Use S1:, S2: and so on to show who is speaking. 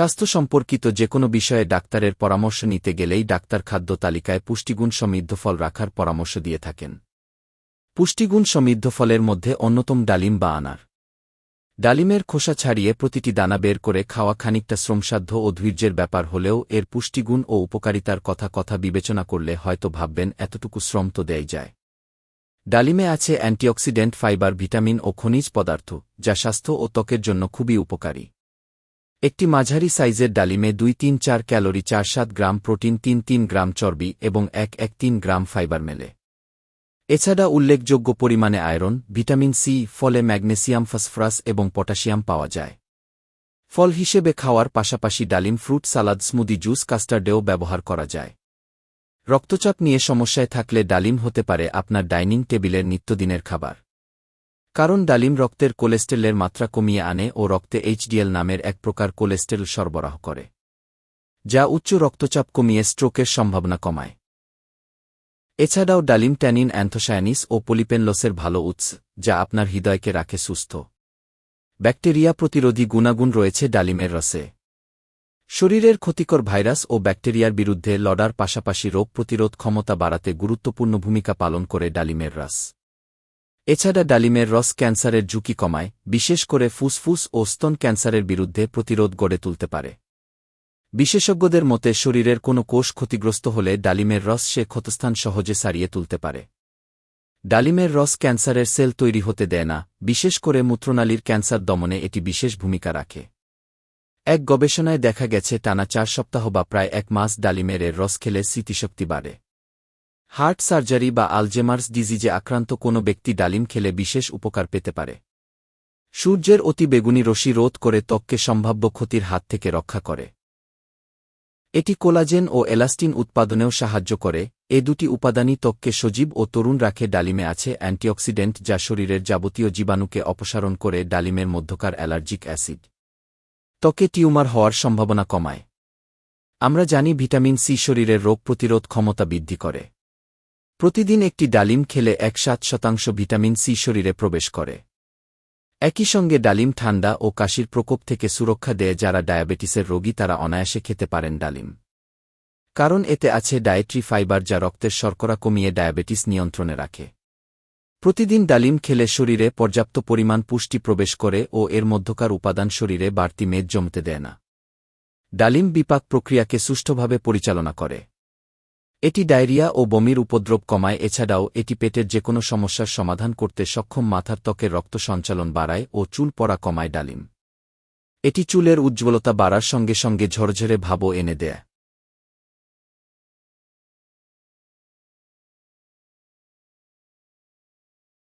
S1: স্বাস্থ্য সম্পর্কিত যে কোনো বিষয়ে ডাক্তারের পরামর্শ নিতে গেলেই ডাক্তার খাদ্য তালিকায় পুষ্টিগুণ সমৃদ্ধ ফল রাখার পরামর্শ দিয়ে থাকেন। পুষ্টিগুণ সমৃদ্ধ ফলের মধ্যে অন্যতম ডালিম বা আনার। ডালিমের খোসা ছাড়িয়ে প্রতিটি দানা বের করে খাওয়া খানিকটা শ্রমসাধ্য ও ধৈর্যের ব্যাপার হলেও এর পুষ্টিগুণ ও উপকারিতার কথা কথা বিবেচনা করলে হয়তো ভাববেন এতটুকু শ্রম তো দেয় যায়। ডালিমে আছে অ্যান্টিঅক্সিডেন্ট, ফাইবার, ভিটামিন ও খনিজ পদার্থ, যা স্বাস্থ্য ও ত্বকের জন্য খুবই উপকারী। একটি মাঝারি সাইজের ডালিমে দুই তিন চার ক্যালোরি চার সাত গ্রাম প্রোটিন, তিন তিন গ্রাম চর্বি এবং এক এক তিন গ্রাম ফাইবার মেলে। এছাড়া উল্লেখযোগ্য পরিমাণে আয়রন, ভিটামিন সি, ফলে ম্যাগনেসিয়াম, ফসফরাস এবং পটাশিয়াম পাওয়া যায়। ফল হিসেবে খাওয়ার পাশাপাশি ডালিম ফ্রুট সালাদ, স্মুদি জুস, কাস্টার্ডেও ব্যবহার করা যায়। রক্তচাপ নিয়ে সমস্যায় থাকলে ডালিম হতে পারে আপনার ডাইনিং টেবিলের নিত্যদিনের খাবার। কারণ ডালিম রক্তের কোলেস্টেরলের মাত্রা কমিয়ে আনে ও রক্তে এইচডিএল নামের এক প্রকার কোলেস্টেরল সরবরাহ করে, যা উচ্চ রক্তচাপ কমিয়ে স্ট্রোকের সম্ভাবনা কমায়। এছাড়াও ডালিম ট্যানিন অ্যান্থোসায়ানিস ও পলিপেনলসের ভালো উৎস, যা আপনার হৃদয়কে রাখে সুস্থ। ব্যাকটেরিয়া প্রতিরোধী গুণাগুণ রয়েছে ডালিমের রসে। শরীরের ক্ষতিকর ভাইরাস ও ব্যাকটেরিয়ার বিরুদ্ধে লড়ার পাশাপাশি রোগ প্রতিরোধ ক্ষমতা বাড়াতে গুরুত্বপূর্ণ ভূমিকা পালন করে ডালিমের রস। এছাড়া ডালিমের রস ক্যান্সারের ঝুঁকি কমায়, বিশেষ করে ফুসফুস ও স্তন ক্যান্সারের বিরুদ্ধে প্রতিরোধ গড়ে তুলতে পারে। বিশেষজ্ঞদের মতে, শরীরের কোনো কোষ ক্ষতিগ্রস্ত হলে ডালিমের রস সে ক্ষতস্থান সহজে সারিয়ে তুলতে পারে। ডালিমের রস ক্যান্সারের সেল তৈরি হতে দেয় না, বিশেষ করে মূত্রনালীর ক্যান্সার দমনে এটি বিশেষ ভূমিকা রাখে। এক গবেষণায় দেখা গেছে, টানা চার সপ্তাহ বা প্রায় এক মাস ডালিমের রস খেলে স্মৃতিশক্তি বাড়ে। হার্ট সার্জারি বা আলজেমার্স ডিজিজে আক্রান্ত কোনো ব্যক্তি ডালিম খেলে বিশেষ উপকার পেতে পারে। সূর্যের অতি বেগুনি রশি রোধ করে ত্বককে সম্ভাব্য ক্ষতির হাত থেকে রক্ষা করে। এটি কোলাজেন ও এলাস্টিন উৎপাদনেও সাহায্য করে। এ দুটি উপাদানই ত্বককে সজীব ও তরুণ রাখে ডালিমে আছে অ্যান্টিঅক্সিডেন্ট যা শরীরের যাবতীয় জীবাণুকে অপসারণ করে ডালিমের মধ্যকার অ্যালার্জিক অ্যাসিড। ত্বকে টিউমার হওয়ার সম্ভাবনা কমায়। আমরা জানি ভিটামিন সি শরীরের রোগ প্রতিরোধ ক্ষমতা বৃদ্ধি করে। প্রতিদিন একটি ডালিম খেলে এক সাত শতাংশ ভিটামিন সি শরীরে প্রবেশ করে। একই সঙ্গে ডালিম ঠান্ডা ও কাশির প্রকোপ থেকে সুরক্ষা দেয় যারা ডায়াবেটিসের রোগী, তারা অনায়াসে খেতে পারেন ডালিম। কারণ এতে আছে ডায়েট্রি ফাইবার যা রক্তের শর্করা কমিয়ে ডায়াবেটিস নিয়ন্ত্রণে রাখে। প্রতিদিন ডালিম খেলে শরীরে পর্যাপ্ত পরিমাণ পুষ্টি প্রবেশ করে ও এর মধ্যকার উপাদান শরীরে বাড়তি মেদ জমতে দেয় না। ডালিম বিপাক প্রক্রিয়াকে সুষ্ঠুভাবে পরিচালনা করে। এটি ডায়রিয়া ও বমির উপদ্রব কমায়, এছাড়াও এটি পেটের যে কোনো সমস্যার সমাধান করতে সক্ষম মাথার ত্বকের রক্ত সঞ্চালন বাড়ায় ও চুল পড়া কমায় ডালিম। এটি চুলের উজ্জ্বলতা বাড়ার সঙ্গে সঙ্গে ঝরঝরে ভাবও এনে দেয়।